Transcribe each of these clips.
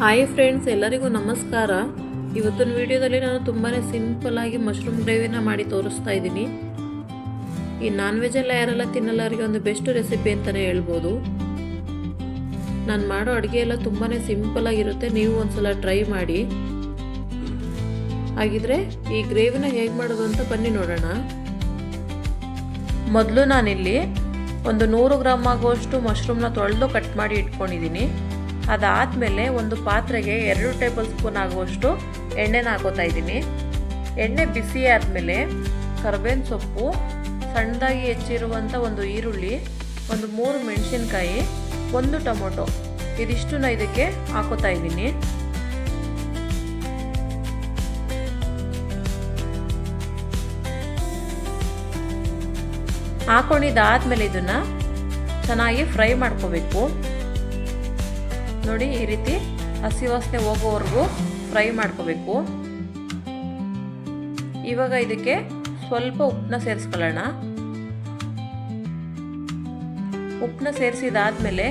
Hi friends, ಎಲ್ಲರಿಗೂ ನಮಸ್ಕಾರ. ಇವತ್ತಿನ ವಿಡಿಯೋದಲ್ಲಿ ನಾನು ತುಂಬಾ ಸಿಂಪಲ್ಲಾಗಿ ಮಶ್ರೂಮ್ ಗ್ರೇವಿನ ಮಾಡಿ ತೋರಿಸ್ತಾ ಇದ್ದೀನಿ. ಈ ನಾನ್ ವೆಜ್ ಎಲ್ಲ ಯಾರೆಲ್ಲ ತಿನ್ನಲ್ಲ, ಅವರಿಗೆ ಒಂದು ಬೆಸ್ಟ್ ರೆಸಿಪಿ ಅಂತಲೇ ಹೇಳ್ಬೋದು. ನಾನು ಮಾಡೋ ಅಡುಗೆ ಎಲ್ಲ ತುಂಬಾ ಸಿಂಪಲ್ಲಾಗಿರುತ್ತೆ ನೀವು ಒಂದ್ಸಲ ಟ್ರೈ ಮಾಡಿ. ಹಾಗಿದ್ರೆ ಈ ಗ್ರೇವಿನ ಹೇಗೆ ಮಾಡೋದು ಅಂತ ಬನ್ನಿ ನೋಡೋಣ. ಮೊದಲು ನಾನಿಲ್ಲಿ ಒಂದು ನೂರು ಗ್ರಾಮ್ ಆಗುವಷ್ಟು ಮಶ್ರೂಮ್ನ ತೊಳೆದು ಕಟ್ ಮಾಡಿ ಇಟ್ಕೊಂಡಿದ್ದೀನಿ. ಅದಾದಮೇಲೆ ಒಂದು ಪಾತ್ರೆಗೆ ಎರಡು ಟೇಬಲ್ ಸ್ಪೂನ್ ಆಗುವಷ್ಟು ಎಣ್ಣೆನ ಹಾಕೋತಾ ಇದ್ದೀನಿ. ಎಣ್ಣೆ ಬಿಸಿ ಆದಮೇಲೆ ಕರ್ಬೇವಿನ ಸೊಪ್ಪು, ಸಣ್ಣದಾಗಿ ಹೆಚ್ಚಿರುವಂಥ ಒಂದು ಈರುಳ್ಳಿ, ಒಂದು ಮೂರು ಮೆಣಸಿನ್ಕಾಯಿ, ಒಂದು ಟೊಮೊಟೊ. ಇದಿಷ್ಟನ್ನ ಇದಕ್ಕೆ ಹಾಕೋತಾ ಇದ್ದೀನಿ. ಹಾಕೊಂಡಿದ್ದಾದ್ಮೇಲೆ ಇದನ್ನು ಚೆನ್ನಾಗಿ ಫ್ರೈ ಮಾಡ್ಕೋಬೇಕು. ನೋಡಿ ಈ ರೀತಿ ಹಸಿ ವಾಸನೆ ಹೋಗೋವರೆಗೂ ಫ್ರೈ ಮಾಡ್ಕೋಬೇಕು. ಇವಾಗ ಇದಕ್ಕೆ ಸ್ವಲ್ಪ ಉಪ್ಪನ್ನ ಸೇರಿಸ್ಕೊಳ್ಳೋಣ. ಉಪ್ಪನ್ನ ಸೇರಿಸಿದಾದ್ಮೇಲೆ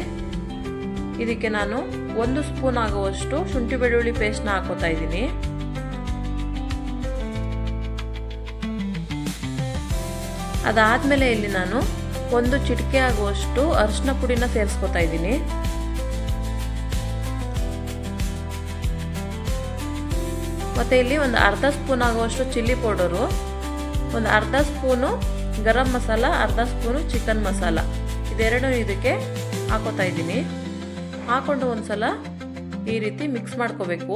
ಇದಕ್ಕೆ ನಾನು ಒಂದು ಸ್ಪೂನ್ ಆಗುವಷ್ಟು ಶುಂಠಿ ಬೆಳ್ಳುಳ್ಳಿ ಪೇಸ್ಟ್ನ ಹಾಕೋತಾ ಇದ್ದೀನಿ. ಅದಾದಮೇಲೆ ಇಲ್ಲಿ ನಾನು ಒಂದು ಚಿಟಿಕೆ ಆಗುವಷ್ಟು ಅರಿಶಿನ ಪುಡಿನ ಸೇರಿಸ್ಕೋತಾ ಇದ್ದೀನಿ. ಮತ್ತು ಇಲ್ಲಿ ಒಂದು ಅರ್ಧ ಸ್ಪೂನ್ ಆಗುವಷ್ಟು ಚಿಲ್ಲಿ ಪೌಡರು, ಒಂದು ಅರ್ಧ ಸ್ಪೂನು ಗರಂ ಮಸಾಲ, ಅರ್ಧ ಸ್ಪೂನು ಚಿಕನ್ ಮಸಾಲ. ಇದೆರಡು ಇದಕ್ಕೆ ಹಾಕೋತಾ ಇದ್ದೀನಿ. ಹಾಕೊಂಡು ಒಂದ್ಸಲ ಈ ರೀತಿ ಮಿಕ್ಸ್ ಮಾಡ್ಕೋಬೇಕು.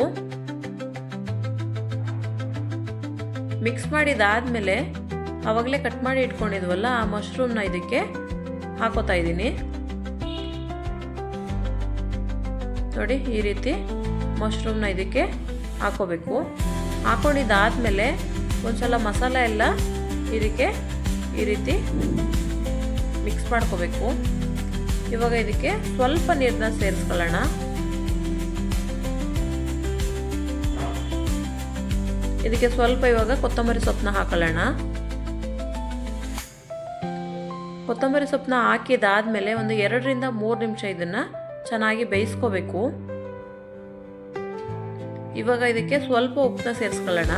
ಮಿಕ್ಸ್ ಮಾಡಿದಾದಮೇಲೆ ಆವಾಗಲೇ ಕಟ್ ಮಾಡಿ ಇಟ್ಕೊಂಡಿದ್ವಲ್ಲ, ಆ ಮಶ್ರೂಮ್ನ ಇದಕ್ಕೆ ಹಾಕೋತಾ ಇದ್ದೀನಿ. ನೋಡಿ, ಈ ರೀತಿ ಮಶ್ರೂಮ್ನ ಇದಕ್ಕೆ ಹಾಕೋಬೇಕು. ಹಾಕೊಂಡಿದ್ದಾದಮೇಲೆ ಒಂದ್ಸಲ ಮಸಾಲೆ ಎಲ್ಲ ಇದಕ್ಕೆ ಈ ರೀತಿ ಮಿಕ್ಸ್ ಮಾಡ್ಕೋಬೇಕು. ಇವಾಗ ಇದಕ್ಕೆ ಸ್ವಲ್ಪ ನೀರನ್ನ ಸೇರಿಸ್ಕೊಳ್ಳೋಣ. ಇದಕ್ಕೆ ಸ್ವಲ್ಪ ಇವಾಗ ಕೊತ್ತಂಬರಿ ಸೊಪ್ಪನ್ನ ಹಾಕೊಳ್ಳೋಣ. ಕೊತ್ತಂಬರಿ ಸೊಪ್ಪನ್ನ ಹಾಕಿದಾದ್ಮೇಲೆ ಒಂದು ಎರಡರಿಂದ ಮೂರು ನಿಮಿಷ ಇದನ್ನು ಚೆನ್ನಾಗಿ ಬೇಯಿಸ್ಕೋಬೇಕು. ಇವಾಗ ಇದಕ್ಕೆ ಸ್ವಲ್ಪ ಉಪ್ಪನ್ನ ಸೇರಿಸ್ಕೊಳ್ಳೋಣ.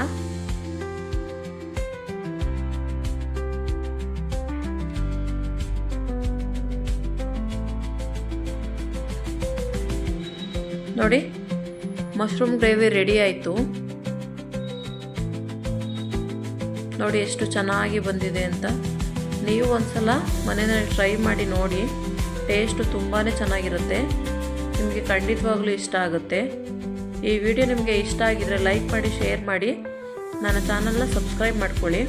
ನೋಡಿ ಮಶ್ರೂಮ್ ಗ್ರೇವಿ ರೆಡಿ ಆಯಿತು. ನೋಡಿ ಎಷ್ಟು ಚೆನ್ನಾಗಿ ಬಂದಿದೆ ಅಂತ. ನೀವು ಒಂದ್ಸಲ ಮನೆಯಲ್ಲಿ ಟ್ರೈ ಮಾಡಿ ನೋಡಿ. ಟೇಸ್ಟು ತುಂಬಾ ಚೆನ್ನಾಗಿರುತ್ತೆ. ನಿಮಗೆ ಖಂಡಿತವಾಗ್ಲೂ ಇಷ್ಟ ಆಗುತ್ತೆ. ಈ ವಿಡಿಯೋ ನಿಮಗೆ ಇಷ್ಟ ಆಗಿದ್ರೆ ಲೈಕ್ ಮಾಡಿ ಶೇರ್ ಮಾಡಿ. ನನ್ನ ಚಾನಲ್ನ ಸಬ್ಸ್ಕ್ರೈಬ್ ಮಾಡ್ಕೊಳ್ಳಿ.